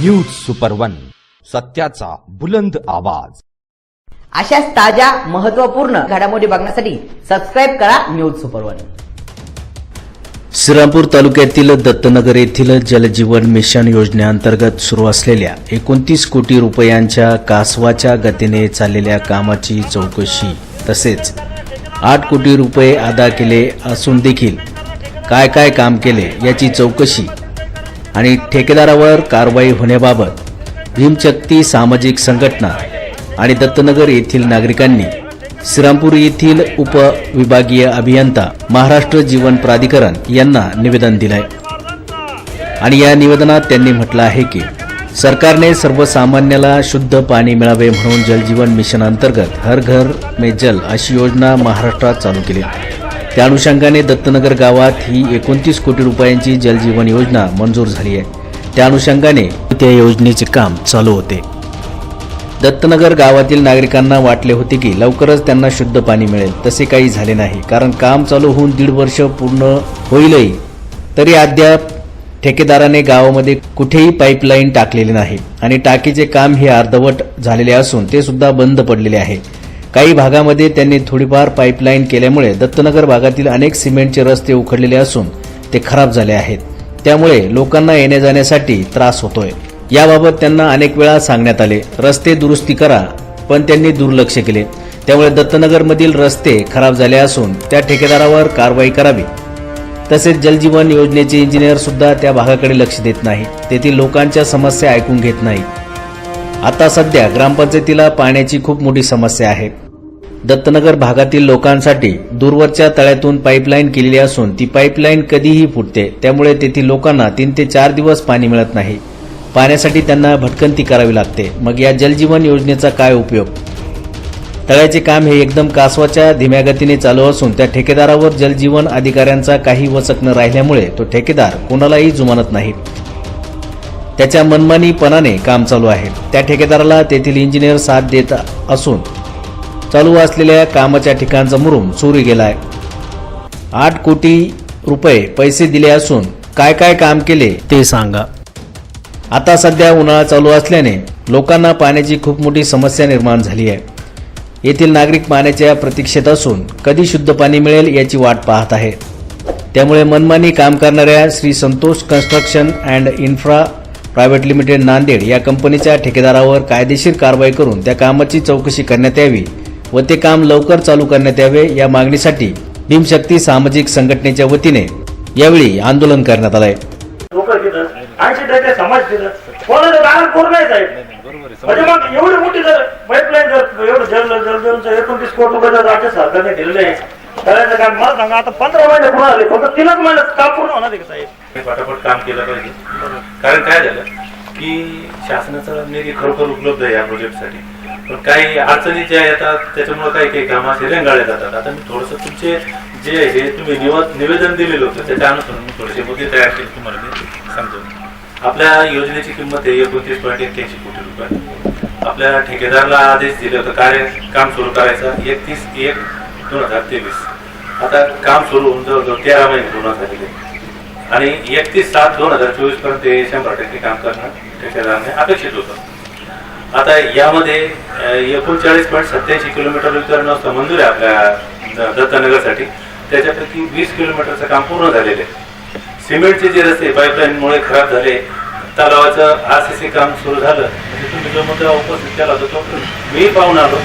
News super one सत्याचा बुलंद आवाज. अशाच ताज्या महत्त्वपूर्ण घडामोडी बघण्यासाठी सबस्क्राईब करा न्यूज सुपर वन श्रीरामपूर तालुक्यातील दत्तनगर येथील जलजीवन मिशन योजनेअंतर्गत सुरू असलेल्या एकोणतीस कोटी रुपयांच्या कासवाच्या गतीने चाललेल्या कामाची चौकशी तसेच आठ कोटी रुपये अदा केले असून देखील काय काय काम केले याची चौकशी आणि ठेकेदारावर कारवाई होण्याबाबत भीमशक्ती सामाजिक संघटना आणि दत्तनगर येथील नागरिकांनी श्रीरामपूर येथील उपविभागीय अभियंता महाराष्ट्र जीवन प्राधिकरण यांना निवेदन दिलंय. आणि या निवेदनात त्यांनी म्हटलं आहे की सरकारने सर्वसामान्याला शुद्ध पाणी मिळावे म्हणून जलजीवन मिशन अंतर्गत हर घर में जल अशी योजना महाराष्ट्रात चालू केली त्या अनुषंगाने दत्तनगर गावात ही एकोणतीस कोटी रुपयांची जलजीवन योजना मंजूर झाली आहे. त्या अनुषंगाने त्या योजनेचे काम चालू होते. दत्तनगर गावातील नागरिकांना वाटले होते की लवकरच त्यांना शुद्ध पाणी मिळेल. तसे काही झाले नाही कारण काम चालू होऊन दीड वर्ष पूर्ण होईलही. तरी अद्याप ठेकेदाराने गावामध्ये कुठेही पाईपलाईन टाकलेली नाही आणि टाकीचे काम हे अर्धवट झालेले असून ते सुद्धा बंद पडलेले आहे. काही भागामध्ये त्यांनी थोडीफार पाईपलाईन केल्यामुळे दत्तनगर भागातील अनेक सिमेंटचे रस्ते उखडलेले असून ते खराब झाले आहेत. त्यामुळे लोकांना येण्या जाण्यासाठी त्रास होतोय. याबाबत त्यांना अनेक वेळा सांगण्यात आले. रस्ते दुरुस्ती करा पण त्यांनी दुर्लक्ष केले. त्यामुळे दत्तनगरमधील रस्ते खराब झाले असून त्या ठेकेदारावर कारवाई करावी. तसेच जलजीवन योजनेचे इंजिनियर सुद्धा त्या भागाकडे लक्ष देत नाही तेथील लोकांच्या समस्या ऐकून घेत नाही आता सध्या ग्रामपंचायतीला पाण्याची खूप मोठी समस्या आहे. दत्तनगर भागातील लोकांसाठी दूरवरच्या तळ्यातून पाईपलाईन केलेली असून ती पाईपलाईन कधीही फुटते त्यामुळे तेथील लोकांना तीन ते चार दिवस पाणी मिळत नाही. पाण्यासाठी त्यांना भटकंती करावी लागते. मग या जलजीवन योजनेचा काय उपयोग? तळ्याचे काम हे एकदम कासवाच्या धीम्या गतीने चालू असून त्या ठेकेदारावर जलजीवन अधिकाऱ्यांचा काही वचक न राहिल्यामुळे तो ठेकेदार कोणालाही जुमानत नाही. त्याच्या मनमानीपणाने काम चालू आहे. त्या ठेकेदाराला तेथील इंजिनियर साथ देत असून चालू असलेल्या कामाच्या ठिकाणचा मुरुम चोरी गेलाय. आठ कोटी रुपये पैसे दिले असून काय काय काम केले ते सांगा. आता सध्या उन्हाळा चालू असल्याने लोकांना पाण्याची खूप मोठी समस्या निर्माण झाली आहे. येथील नागरिक पाण्याच्या प्रतीक्षेत असून कधी शुद्ध पाणी मिळेल याची वाट पाहत आहे. त्यामुळे मनमानी काम करणाऱ्या Shri Santosh construction and infra private limited Nanded या कंपनीच्या ठेकेदारावर कायदेशीर कारवाई करून त्या कामाची चौकशी करण्यात यावी व ते काम लवकर चालू करण्यात यावे या मागणीसाठी भीमशक्ती सामाजिक संघटनेच्या वतीने यावेळी आंदोलन करण्यात आलंय. ऐंशी टक्के समाज तिथं. कोणाचं दारात कोण नाही साहेब. म्हणजे मग एवढी मोठी जर पाईपलाईन जर एवढं जल जल जल एकोणतीस कोटी रुपये जर राज्य सरकारने दिलेले आहे करायचं काम मला सांगा आता पंधरा महिने आले फक्त तीनच महिन्यात काम पूर्ण होणार आहे का साहेब? काम केलं पाहिजे. कारण काय झालं की शासनाचा निधी खरोखर उपलब्ध आहे या प्रोजेक्टसाठी पण काही अडचणी ज्या येतात त्याच्यामुळे काही काही कामं असे रेंगाळले जातात. आता मी थोडंसं तुमचे जे हे तुम्ही निवेदन दिलेलं होतं त्याच्या अनुसार मी थोडेसे मुद्दे तयार केले तुम्हाला मी सांगतो आपल्या योजनेची किंमत आहे एकोणतीस पॉईंट एक्क्याऐंशी कोटी रुपये. आपल्या ठेकेदारला आदेश दिले होते कार्य काम सुरू करायचं. एकतीस एक दोन हजार तेवीस. आता काम सुरू होऊन जवळजवळ तेरा महिने पूर्ण झालेले आणि एकतीस सात दोन हजार चोवीसपर्यंत हे शंभर टक्के काम करणं ठेकेदाराने अपेक्षित होतं. आता यामध्ये एकोणचाळीस पॉईंट सत्याऐंशी किलोमीटर वितरण असतं मंजूर आहे आपल्या दत्तनगरसाठी. त्याच्यापैकी वीस किलोमीटरचं काम पूर्ण झालेलं आहे. सिमेंटचे जे रस्ते पाईपलाईनमुळे खराब झाले तलावाचं आर सी सी काम सुरू झालं म्हणजे तुम्ही जो मुद्दा उपस्थित केला होता तो मी पाहून आलो.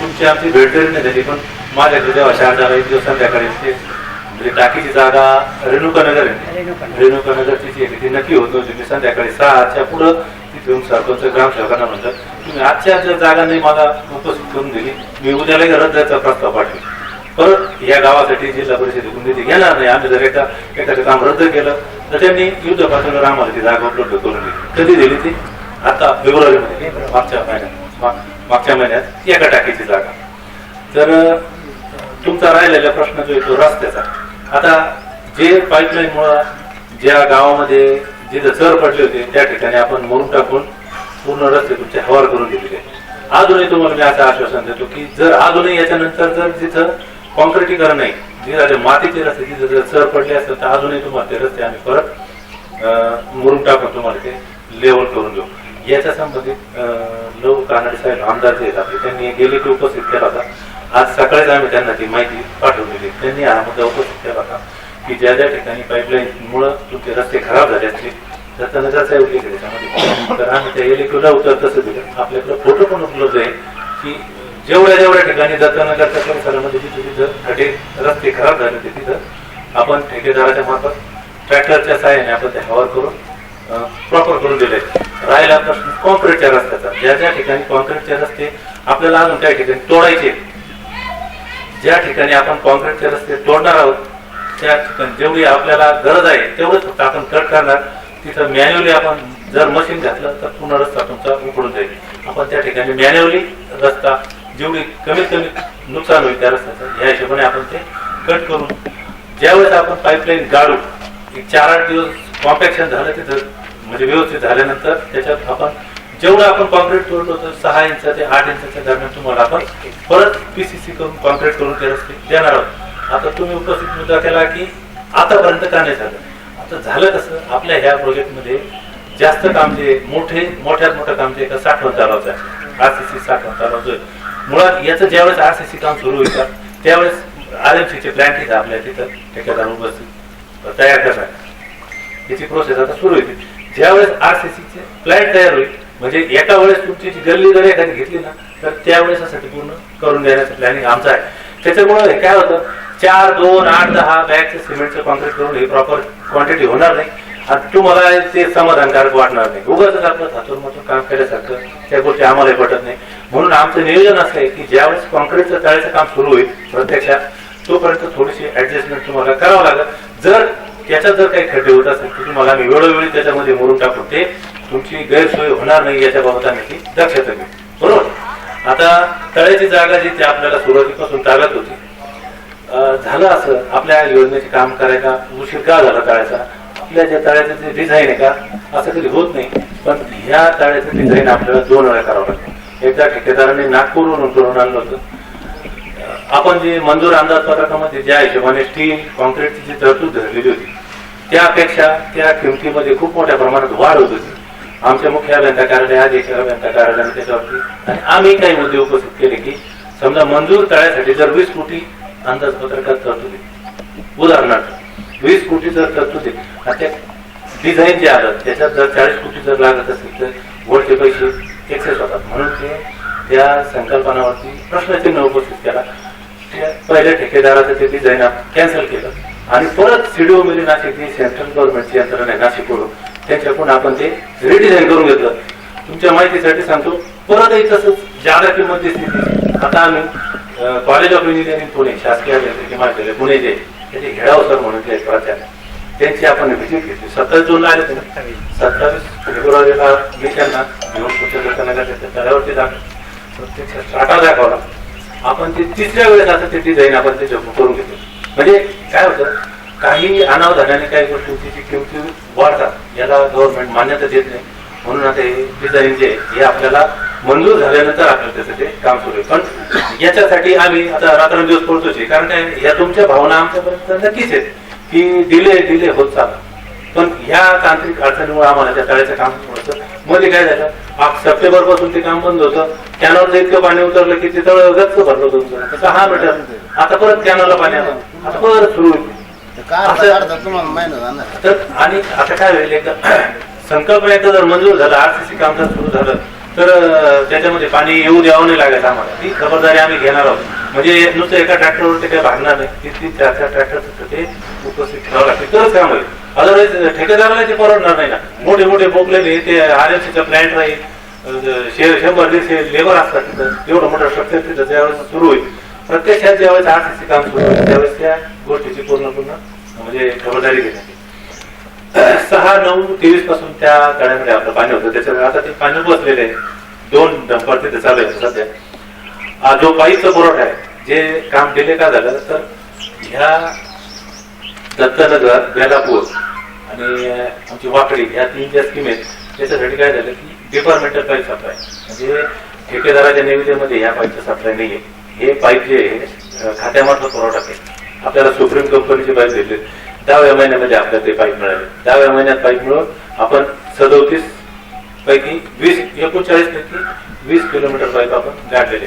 तुमची आमची भेट जरी नाही झाली पण जेव्हा शाळा झाला एक दिवस संध्याकाळी ते म्हणजे टाकीची जागा रेणुका नगर आहे. रेणुका नगरची जी आहे ती नक्की होत नव्हती. मी संध्याकाळी सहाच्या पुढं तिथून सरपंच ग्रामसेवकांना म्हणलं तुम्ही आजच्या जर जागा नाही मला उपस्थित करून दिली मी उद्याला रद्दाचा प्रस्ताव पाठवेल परत या गावासाठी जिल्हा परिषदेकडून निधी घेणार नाही. आम्ही जर एका एखादं काम रद्द केलं तर त्यांनी युद्ध पातळीवर आम्हाला ती जागा उपलब्ध करून दिली. कधी दिली ती? आता फेब्रुवारीमध्ये. मागच्या महिन्यात. माग- मागच्या महिन्यात एका टाकीची जागा. तर तुमचा राहिलेला प्रश्न जो येतो रस्त्याचा. आता जे पाईपलाईन मुळे ज्या गावामध्ये जिथं चर पडले होते त्या ठिकाणी आपण मोरून टाकून पूर्ण रस्ते तुमचे हवार करून दिलेले अजूनही तुम्हाला मी असं आश्वासन देतो की जर अजूनही याच्यानंतर जर जिथं कॉन्क्रिटीकरण नाही जे मातीचे रस्ते तिथं जर चर पडले असतात तर अजूनही तुम्हाला ते रस्ते आम्ही परत मरून टाकून तुम्हाला ते लेवल करून घेऊ याच्या संबंधित लव कानडे साहेब आमदार जे आहेत आपले त्यांनी गेले की उपस्थित केला होता. आज सकाळीच आम्ही त्यांना ती माहिती पाठवलेली. त्यांनी हा मुद्दा उपस्थित केला होता की ज्या ज्या ठिकाणी पाईपलाईनमुळं तुमचे रस्ते खराब झाले असतील तर त्यांना त्याचा उल्लेख आहे त्याच्यामध्ये तर आम्ही त्या एलिक्यूला उतर तसं दिलं. आपल्याकडे फोटो पण उपलब्ध आहे की जेवढ्या जेवढ्या ठिकाणी दत्तनगरच्या परिसरामध्ये जिथे जिथं खड्डे रस्ते खराब झाले होते तिथं आपण ठेकेदाराच्या मार्फत ट्रॅक्टरच्या सहाय्याने आपण ते हवार करून प्रॉपर करून दिले. राहिला प्रश्न कॉन्क्रीटच्या रस्त्याचा. ज्या ज्या ठिकाणी कॉन्क्रीटचे रस्ते आपल्याला अजून त्या ठिकाणी तोडायचे ज्या ठिकाणी आपण कॉन्क्रीटचे रस्ते तोडणार आहोत त्या ठिकाणी जेवढी आपल्याला गरज आहे तेवढंच फक्त आपण कट करणार. तिथं मॅन्युअली आपण जर मशीन घातलं तर पूर्ण रस्ता तुमचा उकडून जाईल. आपण त्या ठिकाणी मॅन्युअली रस्ता जेवढी कमीत कमी नुकसान होईल त्या रस्त्याचं ह्या हिशोबाने आपण ते कट करून ज्यावेळेस आपण पाईपलाईन गाडू एक चार आठ दिवस कॉम्पॅक्शन झालं तिथं म्हणजे व्यवस्थित झाल्यानंतर त्याच्यात आपण जेवढं आपण कॉन्क्रीट करत होतो सहा इंच ते आठ इंचाच्या दरम्यान तुम्हाला आपण परत पीसीसी करून कॉन्क्रीट करून ते रस्ते देणार आहोत. आता तुम्ही उपस्थित मुद्दा केला की आतापर्यंत का नाही झालं? आता झालं कसं? आपल्या ह्या प्रोजेक्टमध्ये जास्त काम जे मोठे मोठ्यात मोठं काम जे एका साठवण तलावचं आहे. आरसीसी साठवण तलावचं मुळात याचं ज्यावेळेस आर सी सी काम सुरू होईल त्यावेळेस आर एम सीचे प्लॅन तिथं आपल्या तिथं ठेकेदार उपस्थित तयार करणार. याची प्रोसेस आता सुरू होईल. ज्यावेळेस आर सी सीचे प्लॅन तयार होईल म्हणजे एका वेळेस तुमची जी गल्ली जर एखादी घेतली ना तर त्यावेळेस यासाठी पूर्ण करून देण्याचं प्लॅनिंग आमचं आहे. त्याच्यामुळे हे काय होतं चार दोन आठ दहा बॅगचे सिमेंटचं कॉन्क्रीट करून हे प्रॉपर क्वांटिटी होणार नाही. आणि तुम्हाला ते समाधानकारक वाटणार नाही. उगाच आपलं हातून मधून काम केल्यासारखं त्या गोष्टी आम्हालाही पटत नाही. म्हणून आमचं नियोजन असं आहे की ज्यावेळेस कॉन्क्रीटचं तळ्याचं काम सुरू होईल प्रत्यक्षात तोपर्यंत थोडीशी ऍडजस्टमेंट तुम्हाला करावं लागेल. जर त्याच्यात जर काही खड्डे होत असेल तर तुम्हाला आम्ही वेळोवेळी त्याच्यामध्ये मोडून टाकू ते तुमची गैरसोय होणार नाही याच्या बाबत आम्ही ती दक्षता घेऊ बरोबर? आता तळ्याची जागा जी ती आपल्याला सुरुवातीपासून ताब्यात होती. झालं असं. आपल्या योजनेचे काम करायला उशीर का झाला तळ्याचा? आपल्या ज्या तळ्याचं जे डिझाईन आहे का? असं कधी होत नाही. पण ह्या तळ्याचं डिझाईन आपल्याला दोन वेळा करावं लागतं एकदा ठेकेदाराने नागपूरवरून करून आणलं होतं. आपण जे मंजूर अंदाजपत्रकामध्ये ज्या हिशोबाने स्टील कॉन्क्रीटची जी तरतूद धरलेली होती त्यापेक्षा त्या किमतीमध्ये खूप मोठ्या प्रमाणात वाढ होत होती. आमच्या मुख्य अभियंता कार्यालय अधीक्षक अभियंता कार्यालयाने त्याच्यावरती. आणि आम्ही काही मुद्दे उपस्थित केले की समजा मंजूर तळ्यासाठी जर वीस कोटी अंदाजपत्रकात तरतुदी. उदाहरणार्थ वीस कोटी जर तरतुदी आणि त्या डिझाईन जे आलं त्याच्यात जर चाळीस कोटी जर लागत असेल तर वरचे पैसे एक्सेस होतात. म्हणून ते त्या संकल्पनावरती प्रश्नचिन्ह उपस्थित केला. पहिल्या ठेकेदाराचं ते डिझाईन कॅन्सल केलं. आणि परत सीडीओ मिली नाशिक ही सेंट्रल गव्हर्नमेंटची यंत्रणा आहे नाशिककडून त्याच्याकडून आपण ते रिडिझाईन करून घेतलं. तुमच्या माहितीसाठी सांगतो परतही तसंच जादा किंमत दिसते आता आम्ही कॉलेज ऑफ इंजिनिअरिंग पुणे शासकीय अभियांत्रिकी महाविद्यालय पुणे जे त्याचे हेडाव सर म्हणून जे प्राचार्य त्यांची आपण व्हिजिट घेतली. सत्तावीस जूनला आले होते. सत्तावीस फेब्रुवारीला मी त्यांना घेऊन पुढच्या दर्शनाच्या तळ्यावरती जातो प्रत्यक्ष दाखवला. आपण ते तिसऱ्या वेळेस आता ते डिझाईन आपण ते करून घेतो म्हणजे काय होतं? काही अनावधानाने काही गोष्टींची किमती वाढतात याला गव्हर्नमेंट मान्यता देत नाही. म्हणून आता हे डिझाईन जे आहे, हे आपल्याला मंजूर झाल्यानंतर आपल्याला त्याचं ते काम सुरू आहे. पण याच्यासाठी आम्ही आता रात्रंदिवस पळतोच आहे. कारण काय या तुमच्या भावना आमच्यापर्यंत नक्कीच आहेत की डिले डिले होत चालला. पण ह्या तांत्रिक अडचणीमुळे आम्हाला त्या तळ्याचं काम थोडंसं मध्ये काय झालं? आठ सप्टेंबरपासून ते काम बंद होतं. कॅनॉलचं इतकं पाणी उतरलं की ते तळ गच्च भरलं होतं तुमचं तसं हा मीटर आता परत कॅनॉलला पाणी आलं. आता परत सुरू तर आणि आता काय होईल संकल्पना एकदा जर मंजूर झालं आरसीसी काम जर सुरू झालं तर त्याच्यामध्ये पाणी येऊ द्यावं नाही लागत आम्हाला. ती खबरदारी आम्ही घेणार आहोत. म्हणजे नुसतं एका ट्रॅक्टरवर ते काही भागणार नाही. तीन चार चार ट्रॅक्टर ते उपस्थित ठेवावं लागते. तरच काम होईल. अदरवाईज ठेकेदाराला ते परवडणार नाही ना. मोठे मोठे बोकलेले ते आर एम सीचं प्लॅन्ट राहील. शंभर दीडशे लेबर असतात तिथं. एवढं मोठं स्ट्रक्चर तिथं ज्यावेळेस सुरू होईल. प्रत्यक्षात ज्यावेळेस असे काम सुरू त्यावेळेस त्या गोष्टीची पूर्ण पूर्ण म्हणजे खबरदारी घेण्यात सहा नऊ तेवीसपासून त्या तळ्यामध्ये आपलं पाणी होतं. त्याच्यामुळे आता ते पाणी बसलेले आहे दोन डंपर तिथे चालू आहे सध्या. जो पाईपचा पुरवठा आहे जे काम दिले का झालं तर ह्या दत्तनगर बेलापूर आणि आमची वाकडी ह्या तीन ज्या स्कीम आहेत त्याच्यासाठी काय झालं की डिपार्टमेंटल पाईप सप्लाय म्हणजे ठेकेदाराच्या निविदेमध्ये ह्या पाईपचा सप्लाय आहे हे पाईप जे आहे खात्यामार्फत पुरवठा आहे आपल्याला सुप्रीम कंपनीचे पाईप दिले. दहाव्या महिन्यामध्ये आपल्याला ते पाईप मिळाले. दहाव्या महिन्यात पाईप मिळून आपण सदोतीस पैकी वीस एकोणचाळीस पैकी वीस किलोमीटर पाईप आपण गाडलेले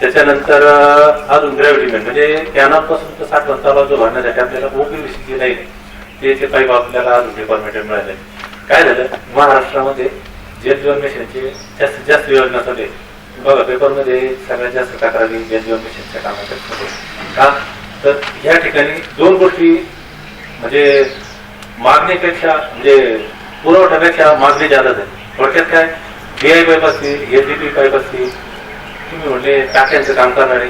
त्याच्यानंतर अजून ग्रॅव्हिटीमेंट म्हणजे कॅनापासून तर साठवण तलाव जो भरण्यासाठी आपल्याला ओपी जे नाही. ते ते पाईप आपल्याला अजून डिपार्टमेंट मिळाले. काय झालं? महाराष्ट्रामध्ये जल जीवन मिशनचे जास्तीत जास्त योजना चालू आहे. बघा पेपरमध्ये सगळ्यात जास्त तक्रारी जल मिशनच्या कामाच्या का? तर ह्या ठिकाणी दोन गोष्टी म्हणजे मागणीपेक्षा म्हणजे पुरवठ्यापेक्षा मागणी जादा झाली. थोडक्यात काय? बीआय पाईप असतील एलडीपी पाईप असतील तुम्ही म्हणले टाक्यांचं काम करणारे.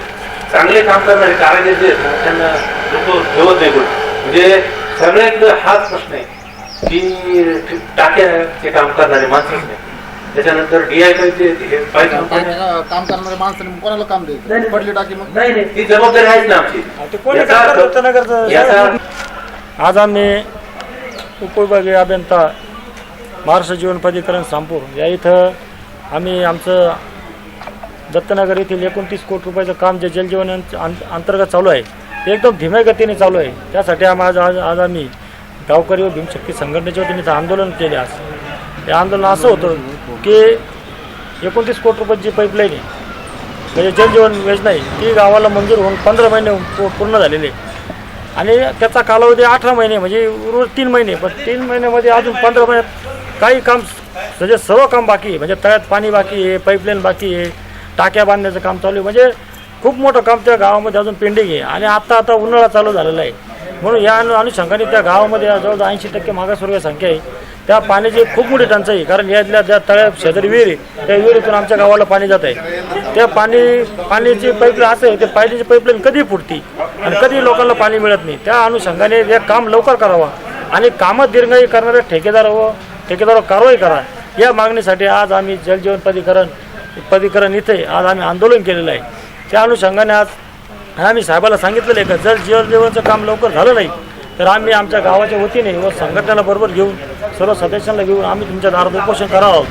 चांगले काम करणारे कारागीर जे त्यांना लोक ठेवत नाही कोणी म्हणजे सगळ्यांकडे हाच प्रश्न आहे की टाक्याचे काम करणारे माणसंच नाही. त्याच्यानंतर हे काम करणाऱ्या माणसाने कोणाला काम द्यायचं पडली टाकी मग? नाही नाही. ती जबाबदारी आहेच ना आमची. आज आम्ही उपविभागीय अभियंता महाराष्ट्र जीवन प्राधिकरण सांपूर. या इथं आम्ही आमचं दत्तनगर येथील एकोणतीस कोटी रुपयाचं काम जे जलजीवन अंत- अंत- अंतर्गत चालू आहे ते एकदम धीम्या गतीने चालू आहे. त्यासाठी आम्ही आज आज आम्ही गावकरी व भीमशक्ती संघटनेच्या वतीने इथं आंदोलन केले आज हे आंदोलन असं होतं की एकोणतीस कोटी रुपयाची जी पाईपलाईन आहे म्हणजे जलजीवन योजना आहे ती गावाला मंजूर होऊन पंधरा महिने पू- पूर्ण झालेले आहे. आणि त्याचा कालावधी अठरा महिने म्हणजे रोज तीन महिने पण तीन महिन्यामध्ये अजून पंधरा महिन्यात काही काम म्हणजे सर्व काम बाकी आहे म्हणजे तळ्यात पाणी बाकी आहे पाईपलाईन बाकी आहे टाक्या बांधण्याचं काम चालू आहे म्हणजे खूप मोठं काम त्या गावामध्ये अजून पेंडिंग आहे. आणि आत्ता आता उन्हाळा चालू झालेला आहे. म्हणून या अनु अनुषंगाने त्या गावामध्ये जवळजवळ ऐंशी टक्के मागासवर्गीय संख्या आहे. त्या पाण्याची खूप मोठी टंचाई आहे. कारण यातल्या ज्या तळ्या शेजारी विहीर त्या विहिरीतून आमच्या गावाला पाणी जात आहे. त्या पाणी पाण्याची पाईपलाईन असं आहे ते पाण्याची पाईपलाईन कधी फुटती आणि कधी लोकांना पाणी मिळत नाही. त्या अनुषंगाने हे काम लवकर करावा आणि कामात दीर्घाई करणाऱ्या ठेकेदार व ठेकेदारावर कारवाई करा. या मागणीसाठी आज आम्ही जलजीवन प्राधिकरण प्राधिकरण इथे आज आम्ही आंदोलन केलेलं आहे. त्या अनुषंगाने आज आम्ही साहेबाला सांगितलेलं आहे का जर जीवन जीवनचं काम लवकर झालं नाही. तर आम्ही आमच्या गावाच्या वतीने व संघटनेला बरोबर घेऊन सर्व सदस्यांना घेऊन आम्ही तुमच्या दारात उपोषण करणार आहोत.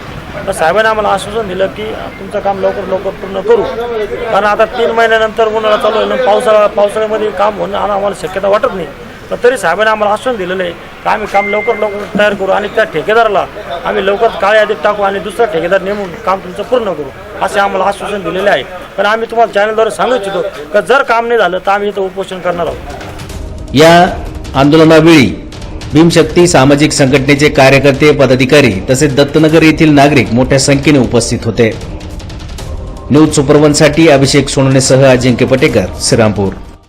तर साहेबांनी आम्हाला आश्वासन दिलं की तुमचं काम लवकर लवकर पूर्ण करू. कारण आता तीन महिन्यानंतर उन्हाळा चालू आहे पावसाळा पावसाळ्यामध्ये काम होणं आणि आम्हाला शक्यता वाटत नाही. पण तरी साहेबांनी आम्हाला आश्वासन दिलेलं आहे की आम्ही काम लवकर लवकर तयार करू आणि त्या ठेकेदाराला आम्ही लवकर काळ्या यादीत टाकू आणि दुसरा ठेकेदार नेमून काम तुमचं पूर्ण करू असे आम्हाला आश्वासन दिलेले आहे. पण आम्ही तुम्हाला चॅनलद्वारे सांगू इच्छितो का जर काम नाही झालं तर आम्ही इथं उपोषण करणार आहोत. या आंदोलनावेळी भीमशक्ती सामाजिक संघटनेचे कार्यकर्ते पदाधिकारी तसेच दत्तनगर येथील नागरिक मोठ्या संख्येने उपस्थित होते. न्यूज सुपरवनसाठी अभिषेक सोनवणेसह अजिंक्य पटेकर श्रीरामपूर.